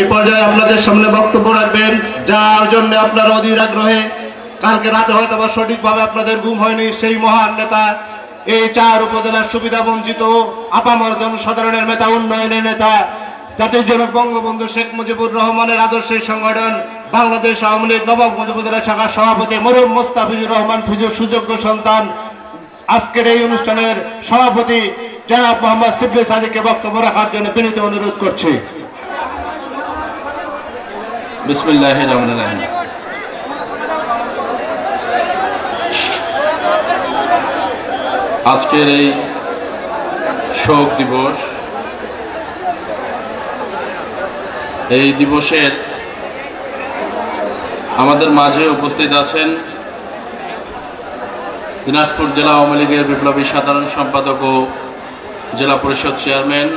এই পর্যায়ে আপনাদের সামনে বক্তব্য রাখবেন, যার জন্য আপনারা অধীর আগ্রহে, কালকে রাতে হয়তো বা সঠিকভাবে আপনাদের ঘুম হয়নি, সেই মহান নেতা, এই চার উপজেলার সুবিধা বঞ্চিত, আপামর জনসাধারণের নেতা উন্নয়নের নেতা, জাতির জনক বঙ্গবন্ধু শেখ মুজিবুর রহমানের আদর্শের সংগঠন, বাংলাদেশ আওয়ামী লীগ নবাবগঞ্জ উপজেলা শাখার সভাপতি মরুম মোস্তাফিজুর রহমান ফিজুর সুযোগ্য সন্তান। আজকের এই অনুষ্ঠানের সভাপতি জনাব মোহাম্মদ সিবলি সাদিকে বক্তব্য রাখার জন্য বিনীত অনুরোধ করছি। বিসমিল্লাহ রহমান রাহিম। আজকের এই শোক দিবস, এই দিবসের আমাদের মাঝে উপস্থিত আছেন দিনাজপুর জেলা আওয়ামী লীগের বিপ্লবী সাধারণ সম্পাদক ও জেলা পরিষদ চেয়ারম্যান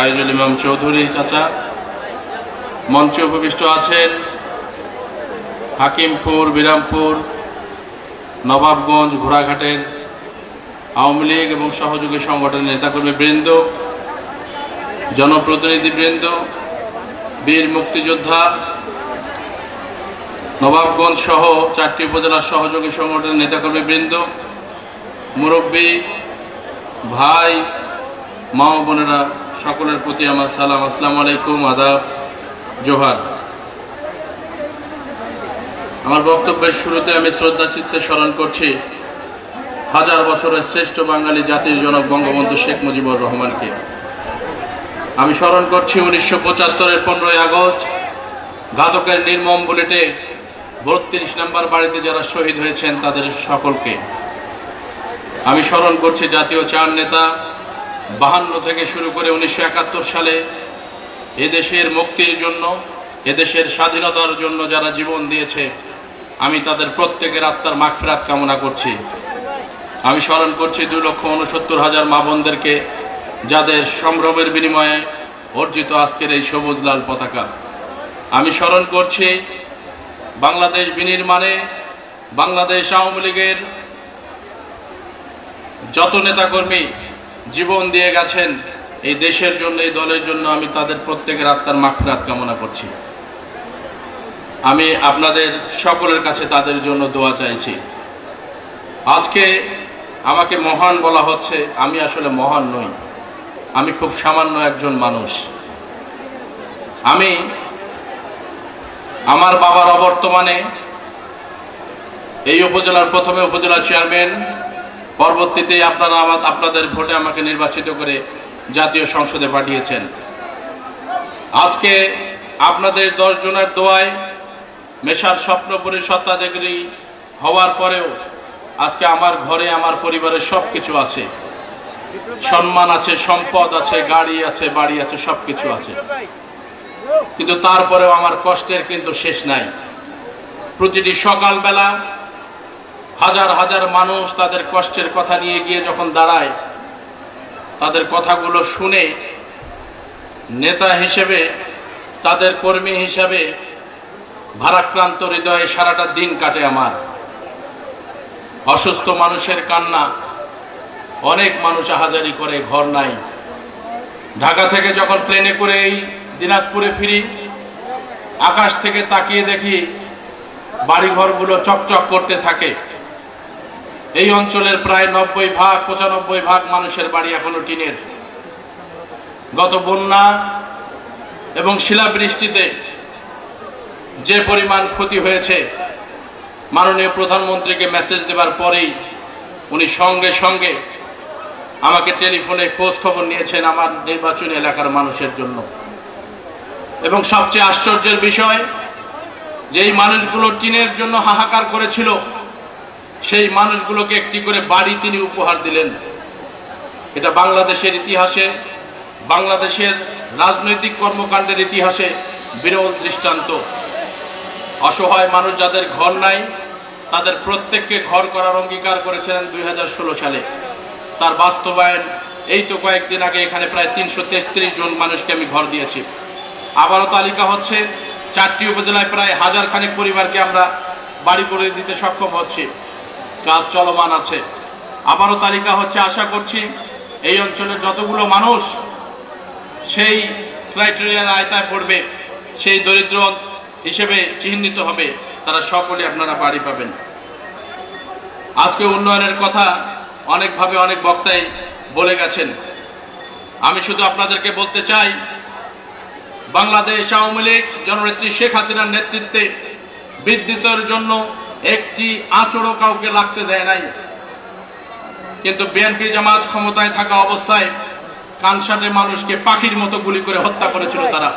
আয়োজুল ইমাম চৌধুরী চাচা। মঞ্চে উপবিষ্ট আছেন হাকিমপুর, বিরামপুর, নবাবগঞ্জ, ঘোড়াঘাটের আওয়ামী লীগ এবং সহযোগী সংগঠনের নেতাকর্মী বৃন্দ জনপ্রতিনিধি বৃন্দ বীর মুক্তিযোদ্ধা, নবাবগঞ্জ সহ চারটি উপজেলার সহযোগী সংগঠনের নেতাকর্মী বৃন্দ, মুরব্বী, ভাই, মা বোনেরা সকলের প্রতি আমার সালাম। আসসালামু আলাইকুম, আদাব। জোহার। আমার বক্তব্যের শুরুতে আমি শ্রদ্ধা চিত্তে স্মরণ করছি হাজার বছরের শ্রেষ্ঠ বাঙালি জাতির জনক বঙ্গবন্ধু শেখ মুজিবুর রহমানকে। আমি স্মরণ করছি উনিশশো পঁচাত্তরের পনেরোই আগস্ট, ঘাতকের নির্মম বুলেটে বত্রিশ নম্বর বাড়িতে যারা শহীদ হয়েছেন তাদের সকলকে। আমি স্মরণ করছি জাতীয় চার নেতা বাহান্ন থেকে শুরু করে উনিশশো একাত্তর সালে এদেশের মুক্তির জন্য, এদেশের স্বাধীনতার জন্য যারা জীবন দিয়েছে, আমি তাদের প্রত্যেকের আত্মার মাগফিরাত কামনা করছি। আমি স্মরণ করছি দুই লক্ষ উনসত্তর হাজার মা বোনদেরকে যাদের সম্ভ্রমের বিনিময়ে অর্জিত আজকের এই সবুজ লাল পতাকা। আমি স্মরণ করছি বাংলাদেশ বিনির্মাণে বাংলাদেশ আওয়ামী লীগের যত নেতাকর্মী জীবন দিয়ে গেছেন এই দেশের জন্য, এই দলের জন্য আমি তাদের প্রত্যেকের আত্মার মাগফিরাত কামনা করছি। আমি আপনাদের সকলের কাছে তাদের জন্য দোয়া চাইছি। আজকে আমাকে মহান বলা হচ্ছে, আমি আসলে মহান নই। আমি খুব সামান্য একজন মানুষ। আমি আমার বাবার অবর্তমানে এই উপজেলার প্রথমে উপজেলা চেয়ারম্যান, পরবর্তীতে আপনারা আমার আপনাদের ভোটে আমাকে নির্বাচিত করে জাতীয় সংসদে পাঠিয়েছেন। আজকে আপনাদের দশ জনের দোয়ায় মেশার স্বপ্নপুরী সত্তাধিকারী হওয়ার পরেও আজকে আমার ঘরে, আমার পরিবারের সব কিছু আছে। সম্মান আছে, সম্পদ আছে, গাড়ি আছে, বাড়ি আছে সব কিছু আছে। কিন্তু তারপরেও আমার কষ্টের কিন্তু শেষ নাই। প্রতিটি সকালবেলা হাজার হাজার মানুষ তাদের কষ্টের কথা নিয়ে গিয়ে যখন দাঁড়ায় তাদের কথাগুলো শুনে নেতা হিসেবে, তাদের কর্মী হিসাবে ভারাক্রান্ত হৃদয়ে সারাটা দিন কাটে আমার। অসুস্থ মানুষের কান্না, অনেক মানুষ আহাজারি করে, ঘর নাই। ঢাকা থেকে যখন প্লেনে করে এই দিনাজপুরে ফিরি, আকাশ থেকে তাকিয়ে দেখি বাড়িঘরগুলো চকচক করতে থাকে। এই অঞ্চলের প্রায় নব্বই ভাগ, পঁচানব্বই ভাগ মানুষের বাড়ি এখনও টিনের। গত বন্যা এবং শিলাবৃষ্টিতে যে পরিমাণ ক্ষতি হয়েছে, মাননীয় প্রধানমন্ত্রীকে মেসেজ দেওয়ার পরেই উনি সঙ্গে সঙ্গে আমাকে টেলিফোনে খোঁজ খবর নিয়েছেন আমার নির্বাচনী এলাকার মানুষের জন্য। এবং সবচেয়ে আশ্চর্যের বিষয় যে এই মানুষগুলো টিনের জন্য হাহাকার করেছিল সেই মানুষগুলোকে একটি করে বাড়ি তিনি উপহার দিলেন। এটা বাংলাদেশের ইতিহাসে, বাংলাদেশের রাজনৈতিক কর্মকাণ্ডের ইতিহাসে বিরল দৃষ্টান্ত। অসহায় মানুষ যাদের ঘর নাই, তাদের প্রত্যেককে ঘর করার অঙ্গীকার করেছিলেন দুই হাজার ষোলো সালে। তার বাস্তবায়ন, এই তো কয়েকদিন আগে এখানে প্রায় তিনশো তেত্রিশ জন মানুষকে আমি ঘর দিয়েছি। আবারও তালিকা হচ্ছে, চারটি উপজেলায় প্রায় হাজার খানেক পরিবারকে আমরা বাড়ি করে দিতে সক্ষম হচ্ছি। কাজ চলমান আছে। আবারও তালিকা হচ্ছে, আশা করছি এই অঞ্চলের যতগুলো মানুষ সেই ক্রাইটেরিয়ার আয়তায় পড়বে, সেই দরিদ্র হিসেবে চিহ্নিত হবে, তারা সকলে আপনারা বাড়ি পাবেন। আজকে উন্নয়নের কথা অনেকভাবে অনেক বক্তাই বলে গেছেন। আমি শুধু আপনাদেরকে বলতে চাই, বাংলাদেশ আওয়ামী লীগ জননেত্রী শেখ হাসিনার নেতৃত্বে বিদ্যুতের জন্য একটি আচরও কাউকে লাগতে দেয় নাই। কিন্তু বিএনপি জামাত ক্ষমতায় থাকা অবস্থায় কানসাটে মানুষকে পাখির মতো গুলি করে হত্যা করেছিল তারা।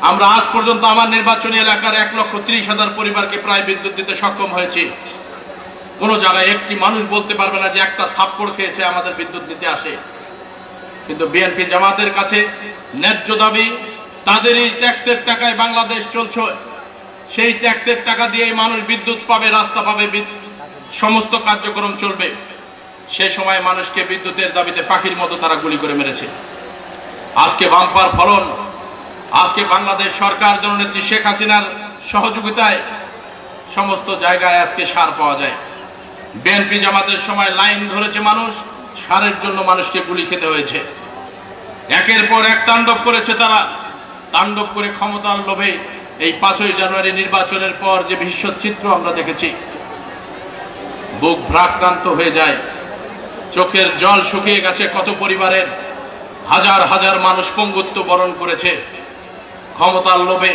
আমরা আজ পর্যন্ত আমার নির্বাচনী এলাকার এক লক্ষ ত্রিশ হাজার পরিবারকে প্রায় বিদ্যুৎ দিতে সক্ষম হয়েছি। কোন জায়গায় একটি মানুষ বলতে পারবে না যে একটা থাপ্পড় খেয়েছে, আমাদের বিদ্যুৎ দিতে আসে। কিন্তু বিএনপি জামাতের কাছে ন্যায্য দাবি, তাদেরই ট্যাক্সের টাকায় বাংলাদেশ চলছে সেই ট্যাক্সের টাকা দিয়েই মানুষ বিদ্যুৎ পাবে, রাস্তা পাবে সমস্ত কার্যক্রম চলবে। সে সময় মানুষকে বিদ্যুতের দাবিতে পাখির মতো তারা গুলি করে মেরেছে। আজকে বাম্পার ফলন, আজকে বাংলাদেশ সরকার জননেত্রী শেখ হাসিনার সহযোগিতায় সমস্ত জায়গায় আজকে সার পাওয়া যায়। বিএনপি জামাতের সময় লাইন ধরেছে মানুষ, সারের জন্য মানুষকে গুলি খেতে হয়েছে। একের পর এক তাণ্ডব করেছে তারা। তাণ্ডব করে ক্ষমতার লোভে এই পাঁচই জানুয়ারি নির্বাচনের পর যে চিত্র আমরা দেখেছি, বুক ভ্রাক্রান্ত হয়ে যায়, চোখের জল শুকিয়ে গেছে কত পরিবারের হাজার হাজার মানুষ পঙ্গুত্ব বরণ করেছে, ক্ষমতার লোভে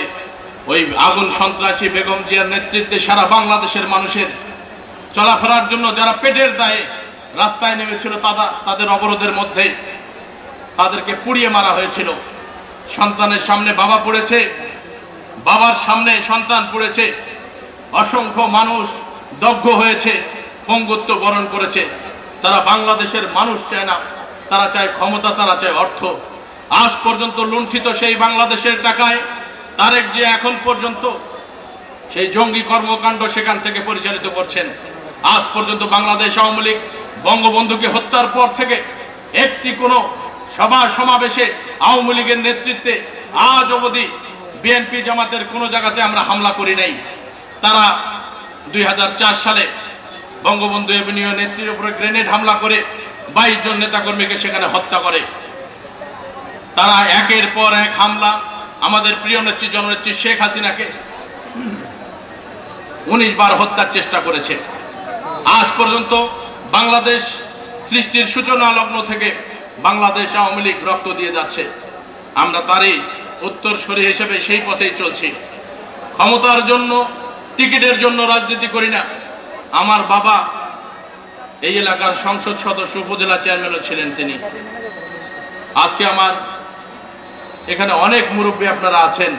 ওই আগুন সন্ত্রাসী বেগম জিয়ার নেতৃত্বে সারা বাংলাদেশের মানুষের চলাফেরার জন্য যারা পেটের দায়ে রাস্তায় নেমেছিল তারা তাদের অবরোধের মধ্যে তাদেরকে পুড়িয়ে মারা হয়েছিল। সন্তানের সামনে বাবা পড়েছে বাবার সামনে সন্তান পড়েছে, অসংখ্য মানুষ দগ্ধ হয়েছে, পঙ্গুত্ব বরণ করেছে। তারা বাংলাদেশের মানুষ চায় না, তারা চায় ক্ষমতা, তারা চায় অর্থ। আজ পর্যন্ত লুণ্ঠিত সেই বাংলাদেশের টাকায় তারেক যে এখন পর্যন্ত সেই জঙ্গি কর্মকাণ্ড সেখান থেকে পরিচালিত করছেন। আজ পর্যন্ত বাংলাদেশ আওয়ামী লীগ বঙ্গবন্ধুকে হত্যার পর থেকে একটি কোনো সভা সমাবেশে আওয়ামী লীগের নেতৃত্বে আজ অবধি বিএনপি জামাতের কোনো জায়গাতে আমরা হামলা করি নাই। তারা দুই হাজার চার সালে বঙ্গবন্ধু এভিনিউ নেত্রীর উপরে গ্রেনেড হামলা করে বাইশ জন নেতাকর্মীকে সেখানে হত্যা করে। তারা একের পর এক হামলা। আমাদের প্রিয় নেত্রী, জননেত্রী শেখ হাসিনাকে উনিশ বার হত্যার চেষ্টা করেছে। আজ পর্যন্ত বাংলাদেশ সৃষ্টির সূচনা লগ্ন থেকে বাংলাদেশ আওয়ামী লীগ রক্ত দিয়ে যাচ্ছে। আমরা তারই উত্তরসূরি হিসেবে সেই পথেই চলছি। ক্ষমতার জন্য, টিকিটের জন্য রাজনীতি করি না। আমার বাবা এই এলাকার সংসদ সদস্য, উপজেলা চেয়ারম্যানও ছিলেন তিনি। আজকে আমার এখানে অনেক মুরব্বী আপনারা আছেন,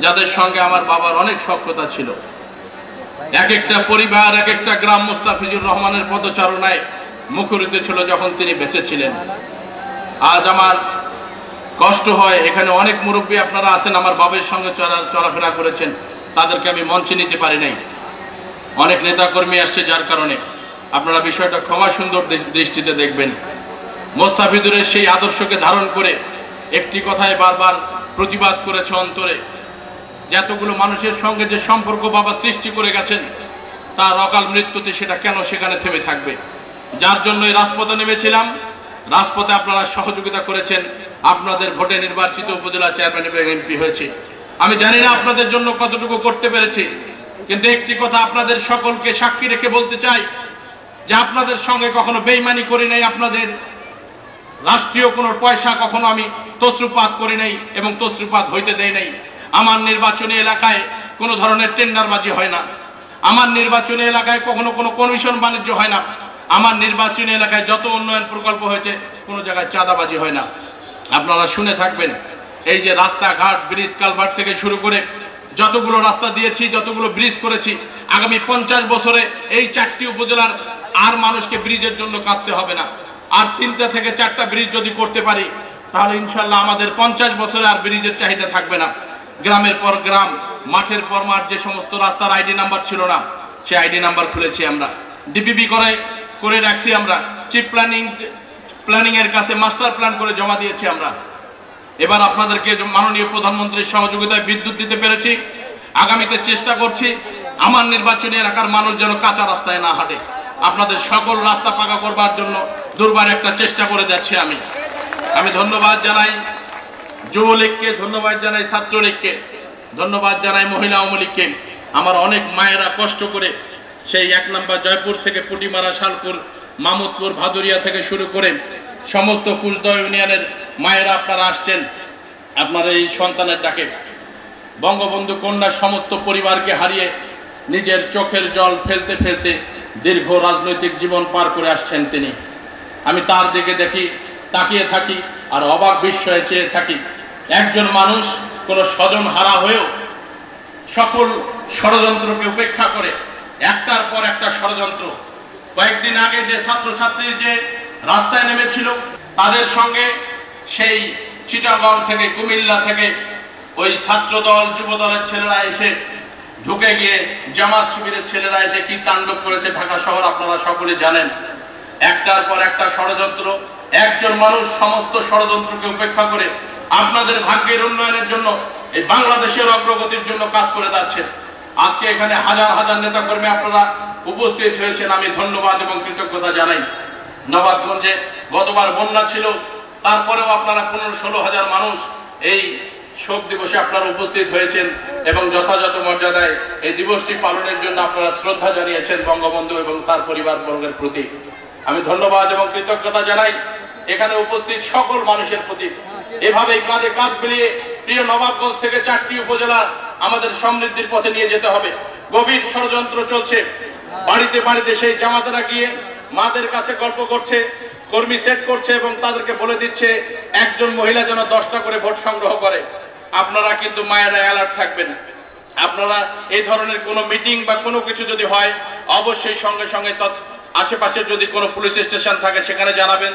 যাদের সঙ্গে আমার বাবার অনেক সক্ষতা ছিল। এক একটা পরিবার, এক একটা গ্রাম মুস্তাফিজুর রহমানের পদচারণায় মুখরিত ছিল যখন তিনি বেঁচে ছিলেন। আজ আমার কষ্ট হয়, এখানে অনেক মুরব্বী আপনারা আছেন, আমার বাবের সঙ্গে চলা- চলাফেরা করেছেন, তাদেরকে আমি মঞ্চে নিতে পারি নাই। অনেক নেতাকর্মী আসছে যার কারণে। আপনারা বিষয়টা ক্ষমা সুন্দর দৃষ্টিতে দেখবেন। মোস্তাফিদুরের সেই আদর্শকে ধারণ করে একটি কথায় বারবার প্রতিবাদ করেছে অন্তরে। যে এতগুলো মানুষের সঙ্গে যে সম্পর্ক বাবা সৃষ্টি করে গেছেন, তার অকাল মৃত্যুতে সেটা কেন সেখানে থেমে থাকবে? যার জন্য এই রাজপথে নেমেছিলাম, রাজপথে আপনারা সহযোগিতা করেছেন আপনাদের ভোটে নির্বাচিত উপজেলা চেয়ারম্যান এবং এমপি হয়েছে। আমি জানি না আপনাদের জন্য কতটুকু করতে পেরেছি, কিন্তু একটি কথা আপনাদের সকলকে সাক্ষী রেখে বলতে চাই যে আপনাদের সঙ্গে কখনো বেইমানি করি নাই, আপনাদের রাষ্ট্রীয় কোনো পয়সা কখনো আমি তসরুপাত করি নাই এবং তসরুপাত হইতে দেই নাই। আমার নির্বাচনী এলাকায় কোনো ধরনের টেন্ডারবাজি হয় না। আমার নির্বাচনী এলাকায় কখনো কোনো কমিশন বাণিজ্য হয় না। আমার নির্বাচনী এলাকায় যত উন্নয়ন প্রকল্প হয়েছে, কোনো জায়গায় চাঁদাবাজি হয় না। আপনারা শুনে থাকবেন। এই যে রাস্তাঘাট, ব্রিজ কালভার্ট থেকে শুরু করে যতগুলো রাস্তা দিয়েছি, যতগুলো ব্রিজ করেছি, আগামী পঞ্চাশ বছরে এই চারটি উপজেলার আর মানুষকে ব্রিজের জন্য কাঁদতে হবে না। আর তিনটা থেকে চারটা ব্রিজ যদি করতে পারি, তাহলে ইনশাল্লাহ আমাদের পঞ্চাশ বছরে আর ব্রিজের চাহিদা থাকবে না। গ্রামের পর গ্রাম, মাঠের পর মাঠ, যে সমস্ত রাস্তার আইডি নাম্বার ছিল না, সেই আইডি নাম্বার খুলেছি আমরা। ডিপিপি করে করে রাখছি আমরা। চিপ প্ল্যানিং প্ল্যানিং এর কাছে মাস্টার প্ল্যান করে জমা দিয়েছি আমরা। এবার আপনাদেরকে মাননীয় প্রধানমন্ত্রীর সহযোগিতায় বিদ্যুৎ দিতে পেরেছি। আগামীতে চেষ্টা করছি আমার নির্বাচনী এলাকার মানুষ যেন কাঁচা রাস্তায় না হাঁটে। আপনাদের সকল রাস্তা পাকা করবার জন্য দুর্বার একটা চেষ্টা করে যাচ্ছি আমি। আমি ধন্যবাদ জানাই যুবলীগকে, ধন্যবাদ জানাই ছাত্রলীগকে, ধন্যবাদ জানাই মহিলা আওয়ামী লীগকে। আমার অনেক মায়েরা কষ্ট করে সেই এক নম্বর জয়পুর থেকে পুটিমারা শালপুর মামুদপুর ভাদুরিয়া থেকে শুরু করে সমস্ত কুচদহ ইউনিয়নের মায়েরা আপনারা আসছেন আপনার এই সন্তানের ডাকে। বঙ্গবন্ধু কন্যার সমস্ত পরিবারকে হারিয়ে নিজের চোখের জল ফেলতে ফেলতে দীর্ঘ রাজনৈতিক জীবন পার করে আসছেন তিনি। আমি তার দিকে দেখি, তাকিয়ে থাকি আর অবাক বিস্ময়ে চেয়ে থাকি। একজন মানুষ কোনো স্বজন হারা হয়েও সকল ষড়যন্ত্রকে উপেক্ষা করে, একটার পর একটা ষড়যন্ত্র কয়েকদিন আগে যে ছাত্রছাত্রীর যে রাস্তায় নেমেছিল, তাদের সঙ্গে সেই চিটাগাঁও থেকে কুমিল্লা থেকে ওই ছাত্রদল, যুবদলের ছেলেরা এসে ঢুকে গিয়ে, জামাত শিবিরের ছেলেরা এসে কি তাণ্ডব করেছে ঢাকা শহর আপনারা সকলে জানেন। একটার পর একটা ষড়যন্ত্র, একজন মানুষ সমস্ত ষড়যন্ত্রকে উপেক্ষা করে আপনাদের ভাগ্যের উন্নয়নের জন্য, এই বাংলাদেশের অগ্রগতির জন্য কাজ করে যাচ্ছে। আজকে এখানে হাজার হাজার নেতা কর্মী আপনারা উপস্থিত হয়েছেন, আমি ধন্যবাদ এবং কৃতজ্ঞতা জানাই। নবাবগঞ্জে গতবার বন্যা ছিল, তারপরেও আপনারা পনেরো ষোলো হাজার মানুষ এই শোক দিবসে আপনারা উপস্থিত হয়েছেন এবং যথাযথ মর্যাদায় এই দিবসটি পালনের জন্য আপনারা শ্রদ্ধা জানিয়েছেন বঙ্গবন্ধু এবং তার পরিবার বর্গের প্রতি। আমি ধন্যবাদ এবং কৃতজ্ঞতা জানাই এখানে উপস্থিত সকল মানুষের প্রতি। এভাবেই কাঁধে কাঁধ মিলিয়ে প্রিয় নবাবগঞ্জ থেকে চারটি উপজেলা আমাদের সমৃদ্ধির পথে নিয়ে যেতে হবে। গভীর ষড়যন্ত্র চলছে। বাড়িতে বাড়িতে সেই জামাতেরা গিয়ে মাদের কাছে গল্প করছে, কর্মী সেট করছে এবং তাদেরকে বলে দিচ্ছে, একজন মহিলা যেন দশটা করে ভোট সংগ্রহ করে। আপনারা কিন্তু মায়েরা অ্যালার্ট থাকবেন। আপনারা এই ধরনের কোনো মিটিং বা কোনো কিছু যদি হয়, অবশ্যই সঙ্গে সঙ্গে আশেপাশে যদি কোনো পুলিশ স্টেশন থাকে সেখানে জানাবেন।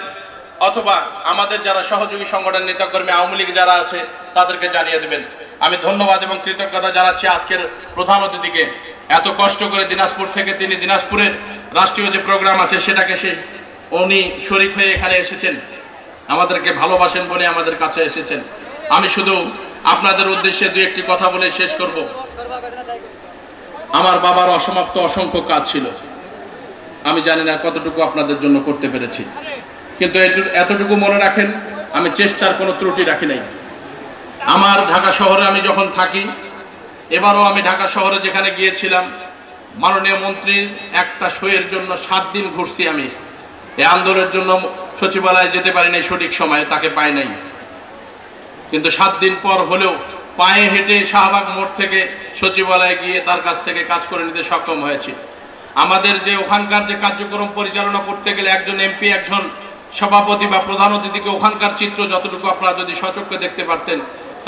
অথবা আমাদের যারা সহযোগী সংগঠন, নেতাকর্মী, আওয়ামী লীগ যারা আছে, তাদেরকে জানিয়ে দেবেন। আমি ধন্যবাদ এবং কৃতজ্ঞতা জানাচ্ছি আজকের প্রধান অতিথিকে। এত কষ্ট করে দিনাজপুর থেকে তিনি দিনাজপুরের রাষ্ট্রীয় যে প্রোগ্রাম আছে সেটাকে সে উনি শরিক হয়ে এখানে এসেছেন। আমাদেরকে ভালোবাসেন বলে আমাদের কাছে এসেছেন। আমি শুধু আপনাদের উদ্দেশ্যে দু একটি কথা বলে শেষ করব। আমার বাবার অসমাপ্ত অসংখ্য কাজ ছিল। আমি জানি না কতটুকু আপনাদের জন্য করতে পেরেছি। কিন্তু এতটুকু মনে রাখেন, আমি চেষ্টার কোনো ত্রুটি রাখি নাই। আমার ঢাকা শহরে আমি যখন থাকি, এবারও আমি ঢাকা শহরে যেখানে গিয়েছিলাম, মাননীয় মন্ত্রীর একটা সইয়ের জন্য সাত দিন ঘুরছি আমি। এই আন্দোলনের জন্য সচিবালয়ে যেতে পারি নাই সঠিক সময়ে, তাকে পাই নাই। কিন্তু সাত দিন পর হলেও পায়ে হেঁটে শাহবাগ মোড় থেকে সচিবালয়ে গিয়ে তার কাছ থেকে কাজ করে নিতে সক্ষম হয়েছি। আমাদের যে ওখানকার যে কার্যক্রম পরিচালনা করতে গেলে একজন এমপি, একজন সভাপতি বা প্রধান অতিথিকে ওখানকার চিত্র যতটুকু আপনারা যদি সচক্ষে দেখতে পারতেন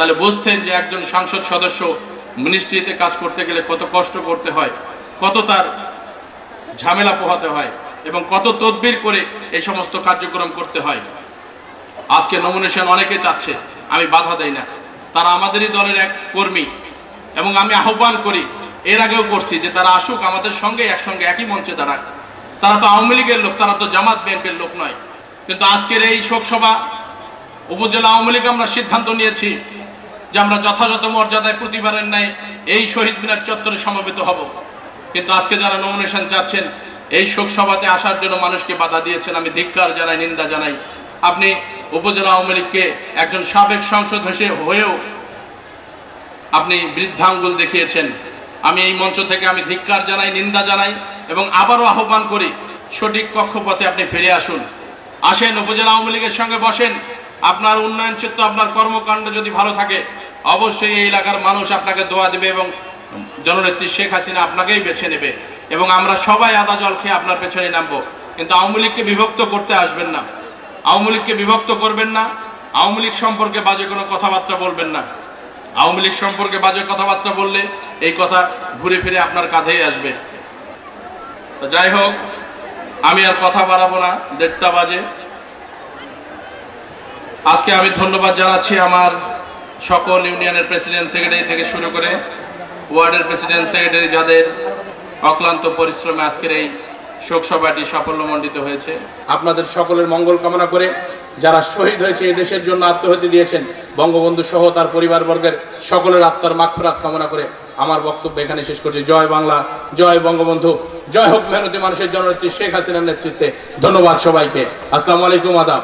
তাহলে বুঝতেন যে একজন সংসদ সদস্য মিনিস্ট্রিতে কাজ করতে গেলে কত কষ্ট করতে হয়, কত তার ঝামেলা পোহাতে হয় এবং কত তদবির করে এই সমস্ত কার্যক্রম করতে হয়। আজকে নমিনেশন অনেকে চাচ্ছে, আমি বাধা দেই না। তারা আমাদেরই দলের এক কর্মী এবং আমি আহ্বান করি, এর আগেও করছি যে তারা আসুক, আমাদের সঙ্গে একসঙ্গে একই মঞ্চে দাঁড়াক। তারা তো আওয়ামী লীগের লোক, তারা তো জামাত ব্যাংকের লোক নয়। কিন্তু আজকের এই শোকসভা, উপজেলা আওয়ামী লীগ আমরা সিদ্ধান্ত নিয়েছি যে আমরা যথাযথ মর্যাদায় প্রতিবারের ন্যায় এই শহীদ মিনার চত্বরে সমবেত হব। কিন্তু আজকে যারা নমিনেশন চাচ্ছেন, এই শোক সভাতে আসার জন্য মানুষকে বাধা দিয়েছেন, আমি ধিক্কার জানাই, নিন্দা জানাই। আপনি উপজেলা আওয়ামী লীগকে একজন সাবেক সংসদ হয়েও আপনি বৃদ্ধাঙ্গুল দেখিয়েছেন। আমি এই মঞ্চ থেকে আমি ধিক্কার জানাই, নিন্দা জানাই এবং আবারও আহ্বান করি, সঠিক কক্ষপথে আপনি ফিরে আসুন। আসেন, উপজেলা আওয়ামী লীগের সঙ্গে বসেন। আপনার উন্নয়ন চিত্র আপনার কর্মকাণ্ড যদি ভালো থাকে, অবশ্যই এই এলাকার মানুষ আপনাকে দোয়া দেবে এবং জননেত্রী শেখ হাসিনা আপনাকেই বেছে নেবে এবং আমরা সবাই আদা জল খেয়ে আপনার পেছনে নামবো। কিন্তু আওয়ামী লীগকে বিভক্ত করতে আসবেন না। আওয়ামী লীগকে বিভক্ত করবেন না। আওয়ামী লীগ সম্পর্কে বাজে কোনো কথাবার্তা বলবেন না। আওয়ামী লীগ সম্পর্কে বাজে কথাবার্তা বললে এই কথা ঘুরে ফিরে আপনার কাঁধেই আসবে। যাই হোক, আমি আর কথা বাড়াবো না। দেড়টা বাজে। আজকে আমি ধন্যবাদ জানাচ্ছি আমার সকল ইউনিয়নের প্রেসিডেন্ট সেক্রেটারি থেকে শুরু করে ওয়ার্ডের প্রেসিডেন্ট সেক্রেটারি যাদের অক্লান্ত পরিশ্রমে আজকের এই শোক সভাটি সাফল্যমণ্ডিত হয়েছে। আপনাদের সকলের মঙ্গল কামনা করে যারা শহীদ হয়েছে এই দেশের জন্য আত্মহতি দিয়েছেন, বঙ্গবন্ধু সহ তার পরিবারবর্গের সকলের আত্মার মাগফিরাত কামনা করে আমার বক্তব্য এখানে শেষ করছি। জয় বাংলা, জয় বঙ্গবন্ধু, জয় হোক মেহনতি মানুষের জননেত্রী শেখ হাসিনার নেতৃত্বে। ধন্যবাদ সবাইকে। আসসালামু আলাইকুম, আদাব।